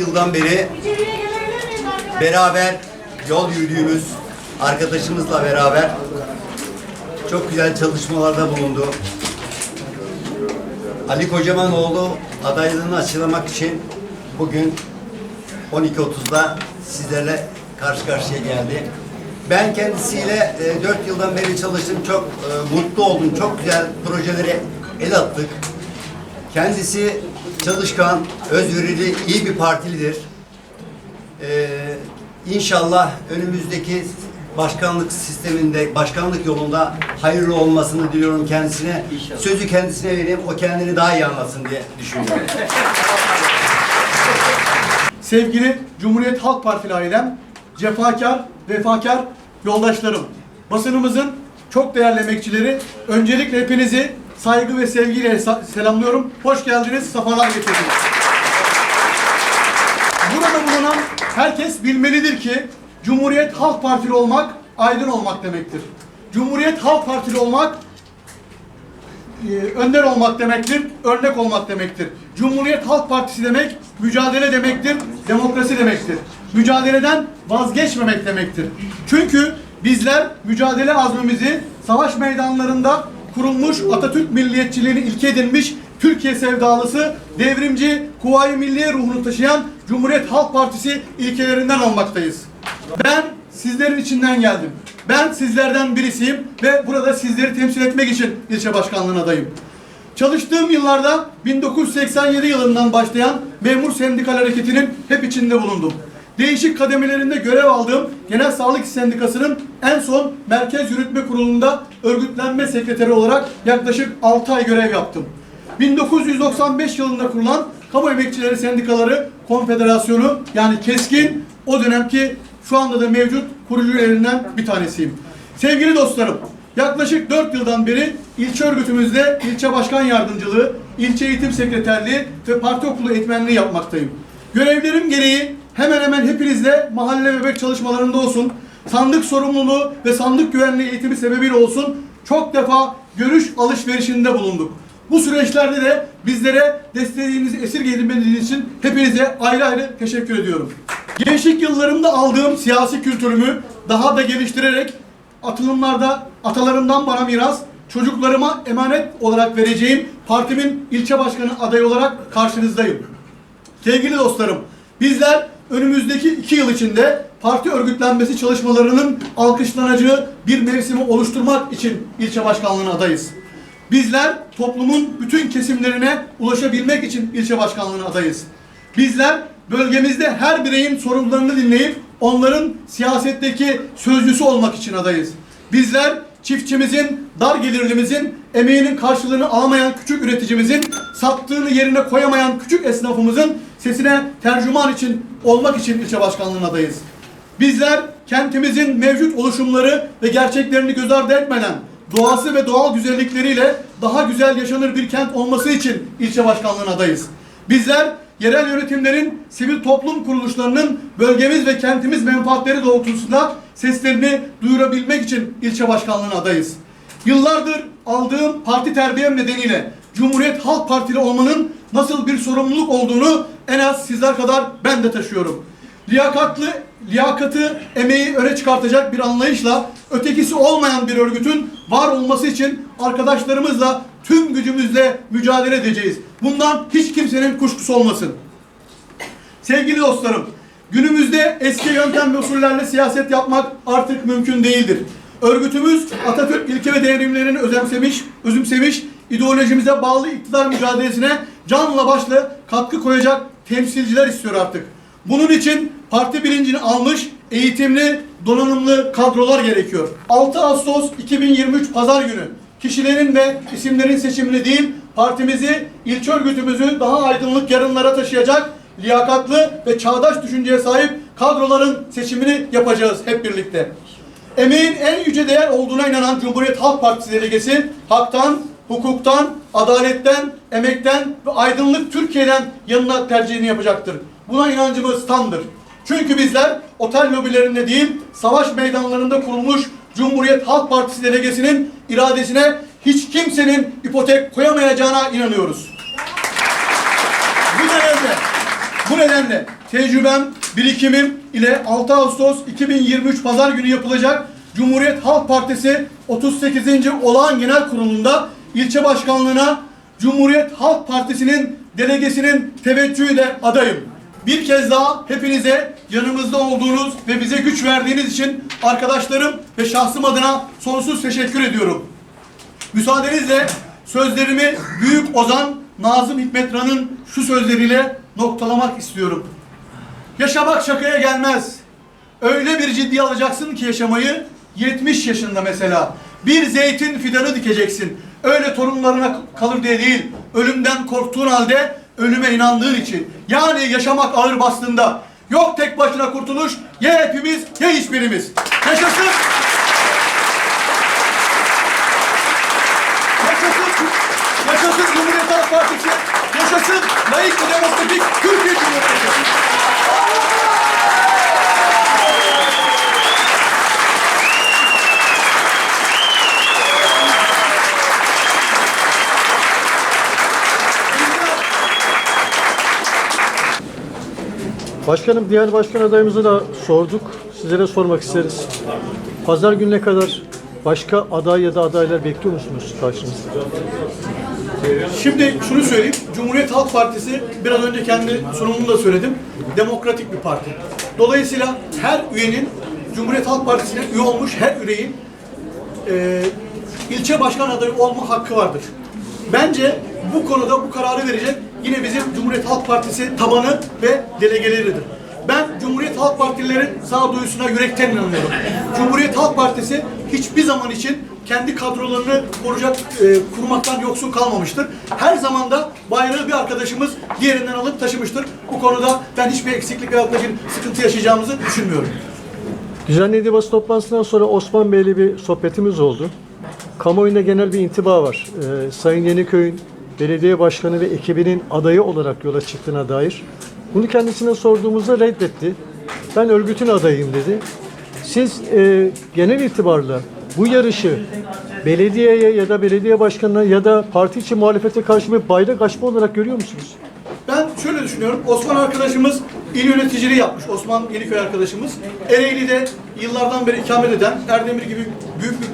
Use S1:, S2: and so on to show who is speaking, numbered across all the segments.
S1: yıldan beri beraber yol yürüdüğümüz arkadaşımızla beraber çok güzel çalışmalarda bulundu. Ali Kocamanoğlu adaylığını açıklamak için bugün 12.30'da sizlerle karşı karşıya geldi. Ben kendisiyle e, 4 yıldan beri çalıştım. Çok e, mutlu oldum. Çok güzel projelere el attık. Kendisi çalışkan, özverili, iyi bir partilidir. Ee, inşallah önümüzdeki başkanlık sisteminde, başkanlık yolunda hayırlı olmasını diliyorum kendisine. Sözü kendisine vereyim, o kendini daha iyi anlasın diye düşünüyorum.
S2: Sevgili Cumhuriyet Halk Partili ailem, cefakar, vefakar yoldaşlarım, basınımızın çok değerli emekçileri, öncelikle hepinizi saygı ve sevgiyle selamlıyorum. Hoş geldiniz, sefalar getirdiniz. Burada bulunan herkes bilmelidir ki Cumhuriyet Halk Partili olmak aydın olmak demektir. Cumhuriyet Halk Partili olmak e, önder olmak demektir, örnek olmak demektir. Cumhuriyet Halk Partisi demek mücadele demektir, demokrasi demektir. Mücadeleden vazgeçmemek demektir. Çünkü bizler mücadele azmimizi savaş meydanlarında kurulmuş Atatürk milliyetçiliğini ilke edinmiş Türkiye sevdalısı, devrimci, kuvayi milliye ruhunu taşıyan Cumhuriyet Halk Partisi ilkelerinden olmaktayız. Ben sizlerin içinden geldim. Ben sizlerden birisiyim ve burada sizleri temsil etmek için ilçe başkanlığına adayım. Çalıştığım yıllarda 1987 yılından başlayan memur sendikal hareketinin hep içinde bulundum. Değişik kademelerinde görev aldığım Genel Sağlık Sendikası'nın en son Merkez Yürütme Kurulu'nda örgütlenme sekreteri olarak yaklaşık 6 ay görev yaptım. 1995 yılında kurulan Kamu Emekçileri Sendikaları Konfederasyonu yani KESKİN o dönemki şu anda da mevcut kurucu üyelerinden bir tanesiyim. Sevgili dostlarım, yaklaşık 4 yıldan beri ilçe örgütümüzde ilçe başkan yardımcılığı, ilçe eğitim sekreterliği ve parti okulu eğitmenliği yapmaktayım. Görevlerim gereği hemen hemen hepinizle mahalle bebek çalışmalarında olsun, sandık sorumluluğu ve sandık güvenliği eğitimi sebebiyle olsun çok defa görüş alışverişinde bulunduk. Bu süreçlerde de bizlere desteğinizi esirgemediğiniz için hepinize ayrı ayrı teşekkür ediyorum. Gençlik yıllarımda aldığım siyasi kültürümü daha da geliştirerek atılımlarda atalarımdan bana miras, çocuklarıma emanet olarak vereceğim partimin ilçe başkanı adayı olarak karşınızdayım. Sevgili dostlarım, bizler önümüzdeki iki yıl içinde parti örgütlenmesi çalışmalarının alkışlanacağı bir mevsimi oluşturmak için ilçe başkanlığına adayız. Bizler toplumun bütün kesimlerine ulaşabilmek için ilçe başkanlığına adayız. Bizler bölgemizde her bireyin sorunlarını dinleyip onların siyasetteki sözcüsü olmak için adayız. Bizler çiftçimizin, dar gelirlimizin, emeğinin karşılığını alamayan küçük üreticimizin, sattığını yerine koyamayan küçük esnafımızın sesine tercüman için olmak için ilçe başkanlığına adayız. Bizler kentimizin mevcut oluşumları ve gerçeklerini göz ardı etmeden doğası ve doğal güzellikleriyle daha güzel yaşanır bir kent olması için ilçe başkanlığına adayız. Bizler yerel yönetimlerin, sivil toplum kuruluşlarının bölgemiz ve kentimiz menfaatleri doğrultusunda seslerini duyurabilmek için ilçe başkanlığına adayız. Yıllardır aldığım parti terbiyem nedeniyle Cumhuriyet Halk Partili olmanın nasıl bir sorumluluk olduğunu en az sizler kadar ben de taşıyorum. Liyakatlı, liyakatı, emeği öne çıkartacak bir anlayışla ötekisi olmayan bir örgütün var olması için arkadaşlarımızla tüm gücümüzle mücadele edeceğiz. Bundan hiç kimsenin kuşkusu olmasın. Sevgili dostlarım, günümüzde eski yöntem ve usullerle siyaset yapmak artık mümkün değildir. Örgütümüz Atatürk ilke ve devrimlerini özümsemiş, özümsemiş, ideolojimize bağlı iktidar mücadelesine canla başla katkı koyacak temsilciler istiyor artık. Bunun için parti bilincini almış, eğitimli, donanımlı kadrolar gerekiyor. 6 Ağustos 2023 Pazar günü kişilerin ve isimlerin seçimini değil, partimizi, ilçe örgütümüzü daha aydınlık yarınlara taşıyacak, liyakatlı ve çağdaş düşünceye sahip kadroların seçimini yapacağız hep birlikte. Emeğin en yüce değer olduğuna inanan Cumhuriyet Halk Partisi delegesi haktan, hukuktan, adaletten, emekten ve aydınlık Türkiye'den yanına tercihini yapacaktır. Buna inancımız tamdır. Çünkü bizler otel lobilerinde değil, savaş meydanlarında kurulmuş Cumhuriyet Halk Partisi delegesinin iradesine hiç kimsenin ipotek koyamayacağına inanıyoruz. Bu nedenle, bu nedenle tecrübem, birikimim ile 6 Ağustos 2023 Pazar günü yapılacak Cumhuriyet Halk Partisi 38. Olağan Genel Kurulu'nda ilçe başkanlığına Cumhuriyet Halk Partisi'nin delegesinin teveccühüyle adayım. Bir kez daha hepinize yanımızda olduğunuz ve bize güç verdiğiniz için arkadaşlarım ve şahsım adına sonsuz teşekkür ediyorum. Müsaadenizle sözlerimi Büyük Ozan Nazım Hikmetran'ın şu sözleriyle noktalamak istiyorum. Yaşamak şakaya gelmez. Öyle bir ciddiye alacaksın ki yaşamayı 70 yaşında mesela. Bir zeytin fidanı dikeceksin. Öyle torunlarına kalır diye değil. Ölümden korktuğun halde ölüme inandığın için. Yani yaşamak ağır bastığında. Yok tek başına kurtuluş. Ya hepimiz ya hiçbirimiz. Yaşasın. Yaşasın, yaşasın Cumhuriyet Halk Partisi, yaşasın layık ve demokratik Türkiye Cumhuriyeti.
S3: Başkanım diğer başkan adayımızı da sorduk. Sizlere sormak isteriz. Pazar gününe kadar başka aday ya da adaylar bekliyor musunuz karşınızda?
S2: Şimdi şunu söyleyeyim, Cumhuriyet Halk Partisi biraz önce kendi sunumumda söyledim, demokratik bir parti. Dolayısıyla her üyenin, Cumhuriyet Halk Partisi'ne üye olmuş her üyenin e, ilçe başkan adayı olma hakkı vardır. Bence bu konuda bu kararı verecek yine bizim Cumhuriyet Halk Partisi tabanı ve delegeleridir. Ben Cumhuriyet Halk Partililerin sağduyusuna yürekten inanıyorum. Cumhuriyet Halk Partisi hiçbir zaman için kendi kadrolarını koruyacak, e, kurmaktan yoksun kalmamıştır. Her zaman da bayrağı bir arkadaşımız diğerinden alıp taşımıştır. Bu konuda ben hiçbir eksiklik veya sıkıntı yaşayacağımızı düşünmüyorum.
S3: Düzenlediği basın toplantısından sonra Osman Bey'le bir sohbetimiz oldu. Kamuoyunda genel bir intiba var. Ee, Sayın Yeniköy'ün belediye başkanı ve ekibinin adayı olarak yola çıktığına dair. Bunu kendisine sorduğumuzda reddetti. Ben örgütün adayıyım dedi. Siz e, genel itibarla bu yarışı belediyeye ya da belediye başkanına ya da parti için muhalefete karşı bir bayrak açma olarak görüyor musunuz?
S2: Ben şöyle düşünüyorum. Osman arkadaşımız il yöneticiliği yapmış. Osman Yeniköy arkadaşımız. Ereğli'de yıllardan beri ikamet eden, Erdemir gibi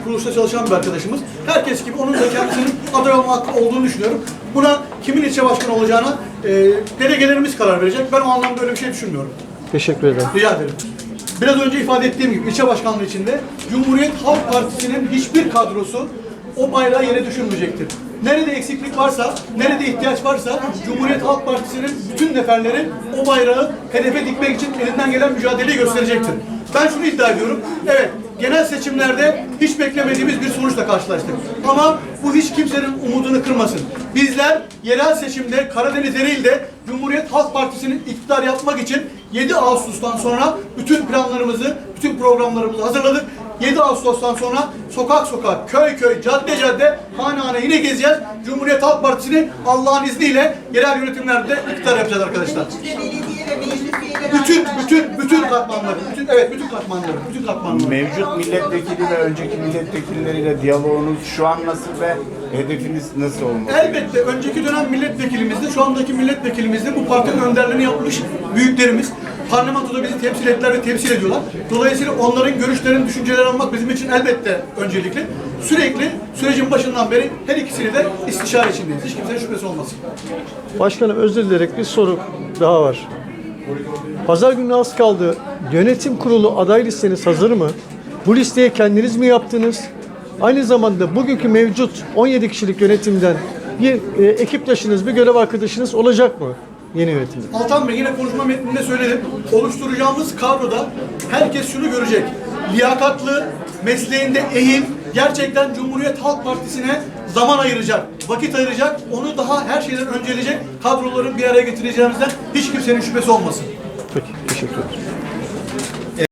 S2: kuruluşta çalışan bir arkadaşımız. Herkes gibi onun da kendisinin aday olma hakkı olduğunu düşünüyorum. Buna kimin ilçe başkanı olacağına e, delegelerimiz karar verecek. Ben o anlamda öyle bir şey düşünmüyorum.
S3: Teşekkür ederim.
S2: Rica ederim. Biraz önce ifade ettiğim gibi ilçe başkanlığı içinde Cumhuriyet Halk Partisi'nin hiçbir kadrosu o bayrağı yere düşürmeyecektir. Nerede eksiklik varsa, nerede ihtiyaç varsa Cumhuriyet Halk Partisi'nin bütün neferleri o bayrağı hedefe dikmek için elinden gelen mücadeleyi gösterecektir. Ben şunu iddia ediyorum. Evet, genel seçimlerde hiç beklemediğimiz bir sonuçla karşılaştık. Ama bu hiç kimsenin umudunu kırmasın. Bizler yerel seçimde Karadeniz Ereğli'de Cumhuriyet Halk Partisi'nin iktidar yapmak için 7 Ağustos'tan sonra bütün planlarımızı, bütün programlarımızı hazırladık. 7 Ağustos'tan sonra sokak sokak, köy köy, cadde cadde, hane hane yine gezeceğiz. Cumhuriyet Halk Partisi'ni Allah'ın izniyle yerel yönetimlerde iktidar yapacağız arkadaşlar. Bütün, bütün, bütün katmanları, bütün, evet bütün katmanları, bütün katmanları.
S4: Mevcut milletvekili ve önceki milletvekilleriyle diyaloğunuz şu an nasıl ve hedefiniz nasıl olmalı?
S2: Elbette önceki dönem milletvekilimizde, şu andaki milletvekilimizde bu partinin önderliğini yapmış büyüklerimiz. Parlamentoda bizi temsil ettiler ve temsil ediyorlar. Dolayısıyla onların görüşlerini, düşüncelerini almak bizim için elbette öncelikli. Sürekli sürecin başından beri her ikisini de istişare içindeyiz. Hiç kimsenin şüphesi olmasın.
S3: Başkanım özür dilerim bir soru daha var. Pazar günü az kaldı. Yönetim kurulu aday listeniz hazır mı? Bu listeyi kendiniz mi yaptınız? Aynı zamanda bugünkü mevcut 17 kişilik yönetimden bir e, ekiptaşınız, bir görev arkadaşınız olacak mı yeni yönetimde?
S2: Altan Bey yine konuşma metninde söyledim. Oluşturacağımız kadroda herkes şunu görecek. Liyakatlı, mesleğinde ehil, gerçekten Cumhuriyet Halk Partisi'ne zaman ayıracak, vakit ayıracak, onu daha her şeyden önceleyecek kadroları bir araya getireceğimizden hiç kimsenin şüphesi olmasın.
S3: Peki, teşekkür ederim.